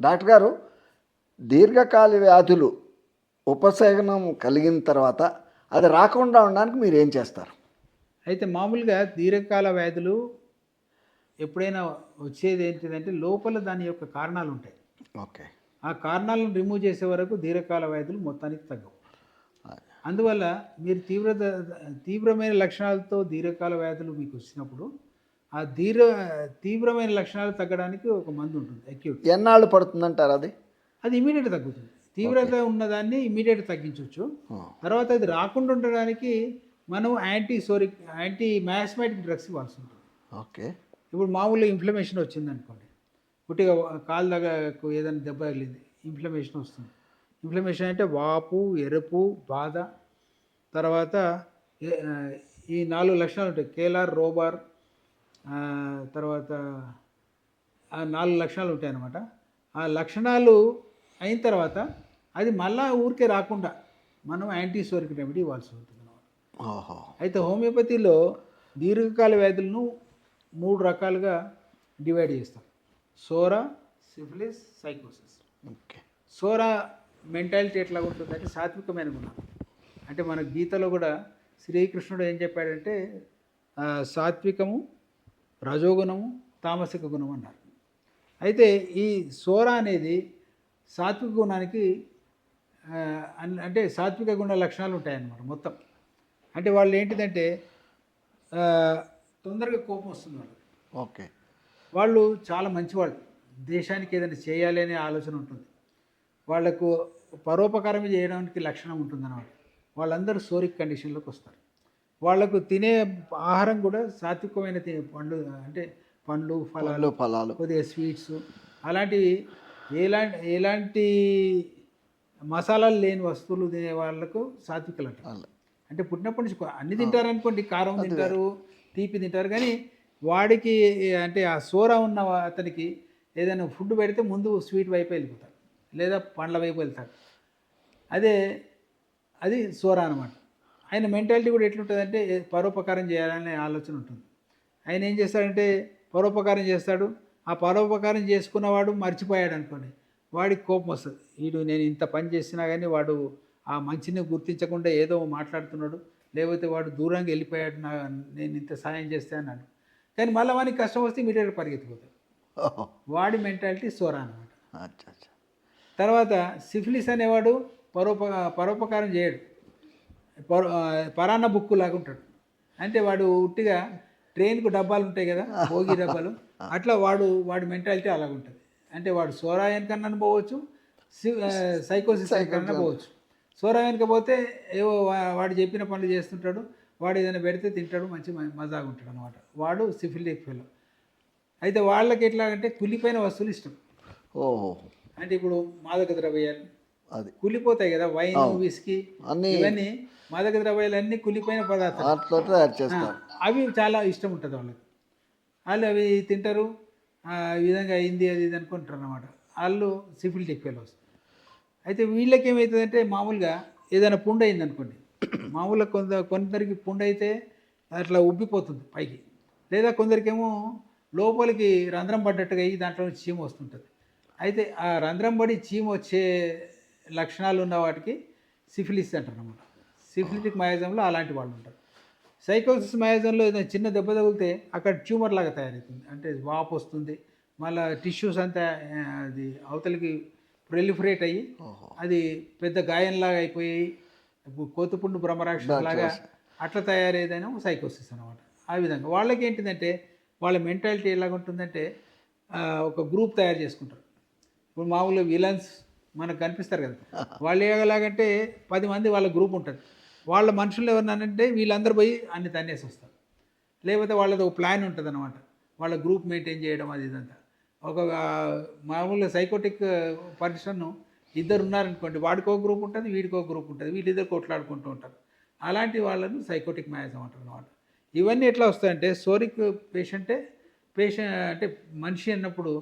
Doctor గారు దీర్ఘకాల వ్యాధులు ఉపశమనం కలిగిన తర్వాత అది రాకుండా ఉండడానికి మీరు ఏం చేస్తారు? అయితే మామూలుగా దీర్ఘకాల వ్యాధులు ఎప్పుడైనా వచ్చేది ఏంటిదంటే లోపల దాని యొక్క కారణాలు ఉంటాయి. ఓకే. ఆ కారణాలను రిమూవ్ చేసే వరకు దీర్ఘకాల వ్యాధులు మొత్తానికి తగ్గవు. అందువల్ల మీరు తీవ్రత తీవ్రమైన లక్షణాలతో దీర్ఘకాల వ్యాధులు మీకు వచ్చినప్పుడు ఆ దీర్ఘ తీవ్రమైన లక్షణాలు తగ్గడానికి ఒక మందు ఉంటుంది అక్యూట్ ఎన్నాళ్ళు పడుతుందంటారు అది? అది ఇమీడియట్ తగ్గుతుంది. తీవ్రత ఉన్నదాన్ని ఇమీడియట్ తగ్గించవచ్చు. తర్వాత అది రాకుండా ఉండడానికి మనం anti psoric anti miasmatic drugs ఇవ్వాల్సి ఉంటుంది. ఓకే. ఇప్పుడు మామూలుగా ఇన్ఫ్లమేషన్ వచ్చింది అనుకోండి. పుట్టిగా కాలు దగ్గరకు ఏదైనా దెబ్బ తగిలింది ఇన్ఫ్లమేషన్ వస్తుంది. ఇన్ఫ్లమేషన్ అంటే వాపు ఎరుపు బాధ. తర్వాత ఈ నాలుగు లక్షణాలు ఉంటాయి. కేలార్ రోబార్ తర్వాత ఆ నాలుగు లక్షణాలు ఉంటాయి అన్నమాట ఆ లక్షణాలు అయిన తర్వాత అది మళ్ళా ఊరికే రాకుండా మనం యాంటీసోరిక్ రెమెడీ ఇవ్వాల్సి ఉంటుంది అన్నమాట ఓహో అయితే హోమియోపతిలో దీర్ఘకాల వ్యాధులను మూడు రకాలుగా డివైడ్ చేస్తాం. Psora syphilis sycosis. Okay. Psora mentality ఎట్లా ఉంటుందంటే సాత్వికమైన గుణం. అంటే మన గీతలో కూడా శ్రీకృష్ణుడు ఏం చెప్పాడంటే సాత్వికము రజోగుణము తామసిక గుణం అన్నారు. అయితే ఈ సోరా అనేది సాత్విక గుణానికి అంటే సాత్విక గుణ లక్షణాలు ఉంటాయన్నమాట మొత్తం. అంటే వాళ్ళు ఏంటిదంటే తొందరగా కోపం వస్తుంది వాళ్ళకి. ఓకే. వాళ్ళు చాలా మంచివాళ్ళు. దేశానికి ఏదైనా చేయాలి అనే ఆలోచన ఉంటుంది. వాళ్ళకు పరోపకారం చేయడానికి లక్షణం ఉంటుందన్నమాట. వాళ్ళందరూ సోరిక్ కండిషన్లోకి వస్తారు. వాళ్ళకు తినే ఆహారం కూడా సాత్వికమైన తి- పండ్లు అంటే పండ్లు ఫలాలు ఫలాలు. కొద్దిగా స్వీట్స్ అలాంటివి ఎలాంటి ఎలాంటి మసాలాలు లేని వస్తువులు తినే వాళ్ళకు సాత్వికలు అంటారు. అంటే పుట్టినప్పటి నుంచి అన్ని తింటారు అనుకోండి కారం తింటారు తీపి తింటారు కానీ వాడికి అంటే ఆ సోరా ఉన్న అతనికి ఏదైనా ఫుడ్ పెడితే ముందు స్వీట్ వైపు వెళ్ళిపోతాడు లేదా పండ్ల వైపు వెళ్తాడు అదే అది సోరా అనమాట ఆయన మెంటాలిటీ కూడా ఎట్లుంటుందంటే పరోపకారం చేయాలనే ఆలోచన ఉంటుంది. ఆయన ఏం చేస్తాడంటే పరోపకారం చేస్తాడు. ఆ పరోపకారం చేసుకున్నవాడు మర్చిపోయాడు అనుకోండి వాడికి కోపం వస్తుంది. వీడు నేను ఇంత పని చేసినా కానీ వాడు ఆ మంచిని గుర్తించకుండా ఏదో మాట్లాడుతున్నాడు లేకపోతే వాడు దూరంగా వెళ్ళిపోయాడు నా నేను ఇంత సాయం చేస్తే అన్నాడు. కానీ మళ్ళీ వానికి కష్టం వస్తే ఇమీడియట్గా పరిగెత్తిపోతాడు వాడి మెంటాలిటీ సోరా అనమాట తర్వాత సిఫిలిస్ అనేవాడు పరోప పరోపకారం చేయడు. పరాన్న బుక్కు లాగా ఉంటాడు. అంటే వాడు ఉట్టిగా ట్రైన్కు డబ్బాలు ఉంటాయి కదా భోగి డబ్బాలు అట్లా వాడు వాడి మెంటాలిటీ అలాగ ఉంటుంది. అంటే వాడు సోరాయన్ కన్నా పోవచ్చు సైకోసిస్ కన్నా పోవచ్చు. సోరాయన్కి పోతే ఏవో వా- వాడు చెప్పిన పనులు చేస్తుంటాడు వాడు ఏదైనా పెడితే తింటాడు మంచి మజాగా ఉంటాడు అనమాట వాడు సిఫిలిక్ ఫెలో. అయితే వాళ్ళకి ఎట్లా అంటే కులిపోయిన వస్తువులు ఇష్టం. ఓహో. అంటే ఇప్పుడు మాదక ద్రవ్యాలు అది. కులిపోతాయి కదా వైన్ విస్కీ అన్నీ ఇవన్నీ మాదక ద్రవ్యాలు అన్నీ కులిపోయిన పదార్థాలు. తయారు చేస్తారు అవి చాలా ఇష్టం ఉంటుంది వాళ్ళకి. వాళ్ళు అవి తింటారు ఆ, ఈ విధంగా అయింది అది ఇది అనుకుంటారు అనమాట వాళ్ళు సిఫిలిటిక్ ఫెలోస్ అయితే వీళ్ళకి ఏమవుతుందంటే మామూలుగా ఏదైనా పుండు అయింది అనుకోండి. మామూలుగా కొంత కొందరికి పుండు అయితే అట్లా ఉబ్బిపోతుంది పైకి. లేదా కొందరికేమో లోపలికి రంధ్రం పడ్డట్టుగా అయ్యి దాంట్లో చీమ వస్తుంటుంది. అయితే ఆ రంధ్రం పడి చీమ వచ్చే లక్షణాలు ఉన్న వాటికి సిఫిలిస్ అంటారు అనమాట సిఫిలిటిక్ మయాజంలో అలాంటి వాళ్ళు ఉంటారు. సైకోసిస్ మయాజంలో ఏదైనా చిన్న దెబ్బ తగిలితే అక్కడ ట్యూమర్ లాగా తయారవుతుంది. అంటే వాపు వస్తుంది మళ్ళీ టిష్యూస్ అంతా అది అవతలికి ప్రెలిఫరేట్ అయ్యి అది పెద్ద గాయంలాగా అయిపోయి కోతుపుండు భ్రమరాక్షస్ లాగా అట్లా తయారయ్యేదైనా సైకోసిస్ అనమాట ఆ విధంగా వాళ్ళకి ఏంటిదంటే వాళ్ళ మెంటాలిటీ ఎలాగ ఉంటుందంటే ఒక గ్రూప్ తయారు చేసుకుంటారు. ఇప్పుడు మామూలుగా విలన్స్ మనకు కనిపిస్తారు కదా. వాళ్ళు ఎలాగంటే పది మంది వాళ్ళ గ్రూప్ ఉంటుంది. వాళ్ళ మనుషులు ఎవరినంటే వీళ్ళందరూ పోయి అన్ని తన్నేసి వస్తారు. లేకపోతే వాళ్ళది ఒక ప్లాన్ ఉంటుంది అనమాట వాళ్ళ గ్రూప్ మెయింటైన్ చేయడం అది ఇదంతా. ఒక మామూలుగా సైకోటిక్ పర్సన్ ఇద్దరు ఉన్నారనుకోండి వాడికి ఒక గ్రూప్ ఉంటుంది వీడికి ఒక గ్రూప్ ఉంటుంది వీళ్ళిద్దరు కొట్లాడుకుంటూ ఉంటారు. అలాంటి వాళ్ళను సైకోటిక్ మ్యాజం అంటారు అనమాట ఇవన్నీ ఎట్లా వస్తాయంటే సోరిక్ పేషెంటే పేషెంట్ అంటే మనిషి అన్నప్పుడు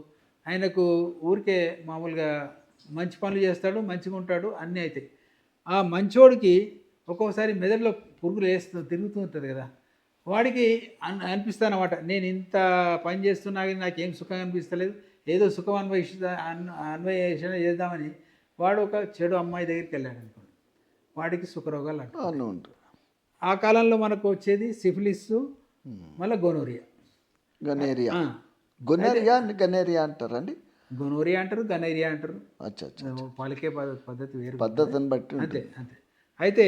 ఆయనకు ఊరికే మామూలుగా మంచి పనులు చేస్తాడు మంచిగా ఉంటాడు అన్నీ అవుతాయి ఆ మంచోడికి ఒక్కొక్కసారి మెదడులో పురుగులు వేస్తూ తిరుగుతూ ఉంటుంది కదా. వాడికి అన్ అనిపిస్తానమాట నేను ఇంత పని చేస్తున్నా కానీ నాకు ఏం సుఖం అనిపిస్తలేదు ఏదో సుఖం అన్వేష అన్- అన్వేషణ చేద్దామని వాడు ఒక చెడు అమ్మాయి దగ్గరికి వెళ్ళాడు అనుకోండి. వాడికి సుఖరోగాలు అంటారు. ఆ కాలంలో మనకు వచ్చేది సిఫిలిస్ మళ్ళీ గొనోరియా. గనేరియా. గొనేరియా గనేరియా అంటారండి? గొనోరియా అంటారు గనేరియా అంటారు. పలికే పద్ధ- పద్ధతి వేరు. పద్ధతిని బట్టి. అంతే అంతే. అయితే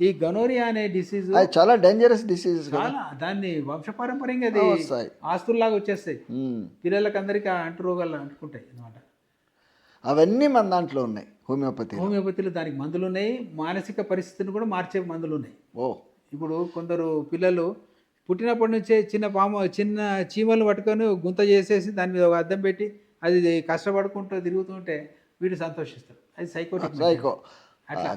ఈ గనోరియా అనే డిసీజ్ చాలా డేంజరస్ డిసీజ్ చాలా దాన్ని వంశపారంపర్యంగా అది వస్తాయి. ఆస్తుల్లాగా వచ్చేస్తాయి. పిల్లలకి అందరికీ ఆ అంటు రోగాలు అంటుకుంటాయి అనమాట అవన్నీ మన దాంట్లో ఉన్నాయి హోమియోపతి. హోమియోపతిలో దానికి మందులు ఉన్నాయి మానసిక పరిస్థితిని కూడా మార్చే మందులు ఉన్నాయి ఓ. ఇప్పుడు కొందరు పిల్లలు పుట్టినప్పటి నుంచే చిన్న పాము చిన్న చీమలు పట్టుకొని గుంత చేసేసి దాని మీద ఒక అద్దం పెట్టి అది కష్టపడుకుంటూ తిరుగుతుంటే వీడు సంతోషిస్తారు అది సైకోటిక్ సైకో అట్లా.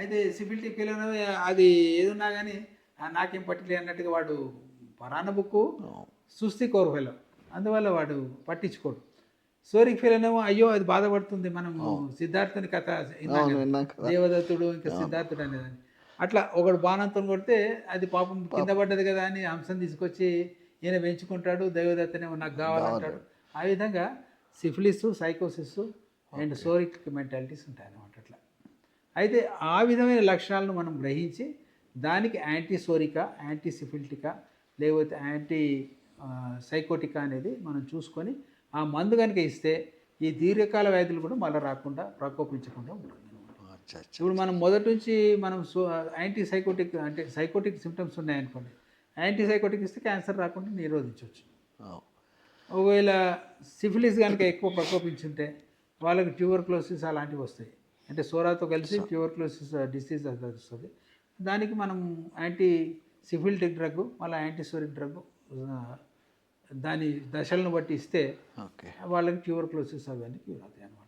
అయితే సిబిలిటీ పిల్లలు అది ఏదున్నా కానీ నాకేం పట్టిలే అన్నట్టుగా వాడు పరాన్న బుక్కు సుస్థి కోరు ఫెలో అందువల్ల వాడు పట్టించుకోడు. సోరిక్ ఫెలోనేమో అయ్యో అది బాధపడుతుంది. మనం సిద్ధార్థుని కథ దేవదత్తుడు ఇంకా సిద్ధార్థుడు అనేదాన్ని. అట్లా ఒకడు బాణంతో కొడితే అది పాపం కింద పడ్డది కదా అని అంశం తీసుకొచ్చి ఈయన పెంచుకుంటాడు. దేవదత్తనేమో నాకు కావాలంటాడు. ఆ విధంగా syphilis sycosis and psoric mentalities ఉంటాయి అన్నమాట అట్లా. అయితే ఆ విధమైన లక్షణాలను మనం గ్రహించి దానికి యాంటీ సోరికా యాంటీ సిఫిలిటికా లేకపోతే యాంటీ సైకోటికా అనేది మనం చూసుకొని ఆ మందు కనుక ఇస్తే ఈ దీర్ఘకాల వ్యాధులు కూడా మళ్ళీ రాకుండా ప్రకోపించకుండా ఉంటుంది. ఇప్పుడు మనం మొదటి నుంచి మనం సో యాంటీ సైకోటిక్ అంటే సైకోటిక్ సిమ్టమ్స్ ఉన్నాయనుకోండి యాంటీ సైకోటిక్ ఇస్తే క్యాన్సర్ రాకుండా నిరోధించవచ్చు. ఒకవేళ సిఫిలిస్ కనుక ఎక్కువ ప్రకోపించుంటే వాళ్ళకి ట్యూబర్క్లోసిస్ అలాంటివి వస్తాయి. అంటే సోరాతో కలిసి ట్యూబర్క్లోసిస్ డిసీజ్ వస్తుంది. దానికి మనం యాంటీ సిఫిలిటిక్ డ్రగ్ మళ్ళీ యాంటీ సోరిక్ డ్రగ్ దాని దశలను బట్టి ఇస్తే ఓకే. వాళ్ళకి ట్యూబర్క్లోసిస్ అవన్నీ క్యూర్ అవుతాయి అన్నమాట.